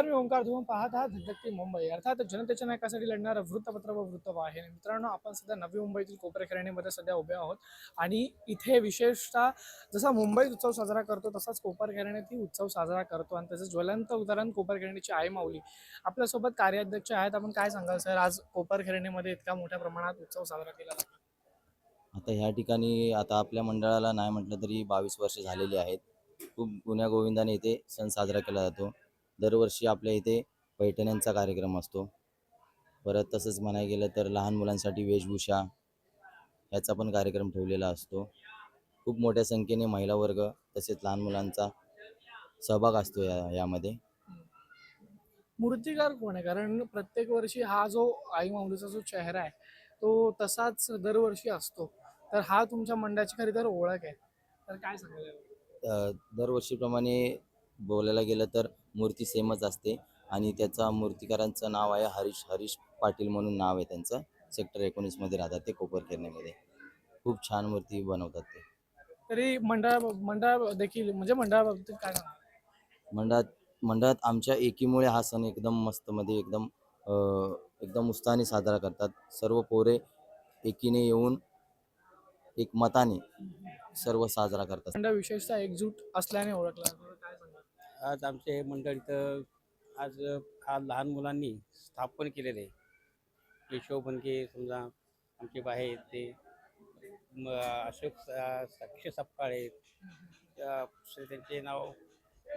नमस्कार मी ओंकार धुवून पाहत आहात. धगधगती मुंबई. अर्थात जनतेच्या नायकासाठी लढणारं वृत्तपत्र व वृत्तवाहिनी. मित्रांनो आपण सध्या नवी मुंबईतील कोपरखेरणीमध्ये सध्या उभे आहोत. आणि इथे विशेषतः जसा मुंबईत उत्सव साजरा करतो तसाच कोपरखिरणीतही उत्सव साजरा करतो. आणि त्याचं ज्वलंत उदाहरण कोपरखिरणीची आई माऊली. आपल्यासोबत कार्याध्यक्ष आहेत. आपण काय सांगाल सर? आज कोपरखिरणीमध्ये इतका मोठ्या प्रमाणात उत्सव साजरा केला जातो. आता ह्या ठिकाणी आता आपल्या मंडळाला नाही म्हटलं तरी बावीस वर्ष झालेली आहेत. खूप गुन्ह्या गोविंदाने इथे सण साजरा केला जातो. दरवर्षी आपल्या इथे पैठण्यांचा कार्यक्रम असतो. परत तसंच म्हणायला गेलं तर लहान मुलांसाठी वेशभूषा याचा पण कार्यक्रम ठेवलेला असतो. खूप मोठ्या संख्येने महिला वर्ग तसेच लहान मुलांचा सहभाग असतो या यामध्ये. मूर्तिकार कोण आहे? कारण प्रत्येक वर्षी हा जो आई माऊलीचा जो चेहरा आहे तो तसाच दरवर्षी असतो. तर हा तुमच्या मंडळाची खरी तर ओळख आहे. तर काय? अ, दरवर्षीप्रमाणे बोलायला गेलं तर मूर्ती सेमच असते. आणि त्याचा मूर्तिकारांचं नाव आहे हरीश हरीश पाटील म्हणून नाव आहे त्यांचं. सेक्टर एकोणीसमध्ये राहतात ते कोपरखेरणेमध्ये खूप छान मूर्ती बनवतात ते. तरी मंडळ मंडळ देखील म्हणजे मंडळाबाबतीत काय मंडळात मंडळात आमच्या एकीमुळे हा सण एकदम मस्तमध्ये एकदम एकदम उत्साहाने साजरा करतात. सर्व पोरे एकीने येऊन एक मताने सर्व साजरा करतात. मंडळ विशेषतः एकजूट असल्याने ओळखला आज आमचे हे मंडळ इथं आज आज लहान मुलांनी स्थापन केलेले आहे. केशव बनके समजा आमचे बाहेर ते. म अशोक स- सपकाळे त्यांचे नाव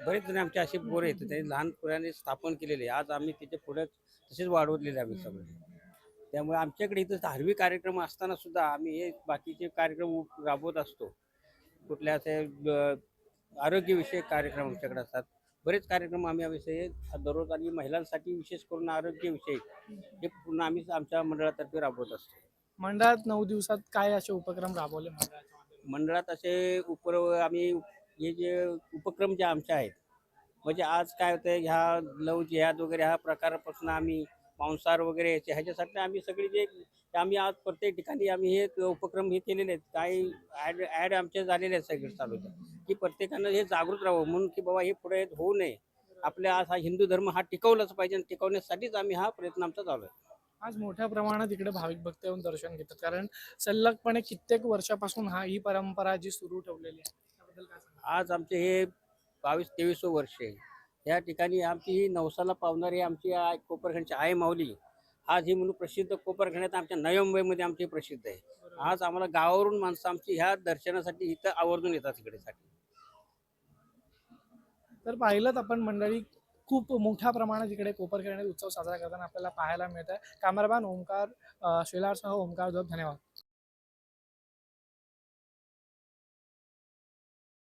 बरेच जण आमचे असे पोरं आहेत त्यांनी लहान पोरांनी स्थापन केलेले आहे. आज आम्ही त्याचे पुढे तसेच वाढवलेले आम्ही सगळे. त्यामुळे आमच्याकडे इथं धार्मिक कार्यक्रम असताना सुद्धा आम्ही हे बाकीचे कार्यक्रम राबवत असतो. कुठल्या असे आरोग्यविषयक कार्यक्रम आमच्याकडे असतात. बरेच कार्यक्रम आम्ही याविषयी दररोज आणि महिलांसाठी विशेष करून आरोग्यविषयी हे पूर्ण आम्ही आमच्या मंडळातर्फे राबवत असतो. मंडळात नऊ दिवसात काय असे उपक्रम राबवले? मंडळात? असे उपर आम्ही हे जे उपक्रम जे आमचे आहेत म्हणजे आज काय होतं ह्या लव जिहाद वगैरे ह्या प्रकारापासून आम्ही मांसाहार वगैरे याचे ह्याच्यासाठी आम्ही सगळे जे आम्ही आज प्रत्येक ठिकाणी आम्ही हे उपक्रम हे केलेले आहेत. काही ॲड ॲड आमचे झालेले आहेत सगळे चालू की प्रत्येकानं हे जागृत राहावं. म्हणून की बाबा हे पुढे होऊ नये. आपल्या आज हा हिंदू धर्म हा टिकवलाच पाहिजे आणि टिकवण्यासाठीच आम्ही हा प्रयत्न आमचा चालू आहे. आज मोठ्या प्रमाणात इकडे भाविक भक्त येऊन दर्शन घेतात. कारण सलगपणे कित्येक वर्षापासून हा ही परंपरा जी सुरू ठेवलेली आहे त्याबद्दल काय सांगाल? आज आमचे हे बावीस तेवीस वर्ष आहे. या ठिकाणी आमची ही नवसाला पावणारी आमची कोपरखंडची आई माऊली आज ही म्हणून प्रसिद्ध कोपरखंडात आमच्या नवी मुंबईमध्ये आमची प्रसिद्ध आहे. आज आम्हाला गावावरून माणसं आमची ह्या दर्शनासाठी इथं आवर्जून येतात इकडेसाठी तर पाहिलंच आपण मंडळी खूप मोठ्या प्रमाणात इकडे कोपरखेळण्यात उत्सव साजरा करताना आपल्याला पाहायला मिळत आहे कॅमेरामॅन ओंकार शिलारसह ओंकार जोब धन्यवाद.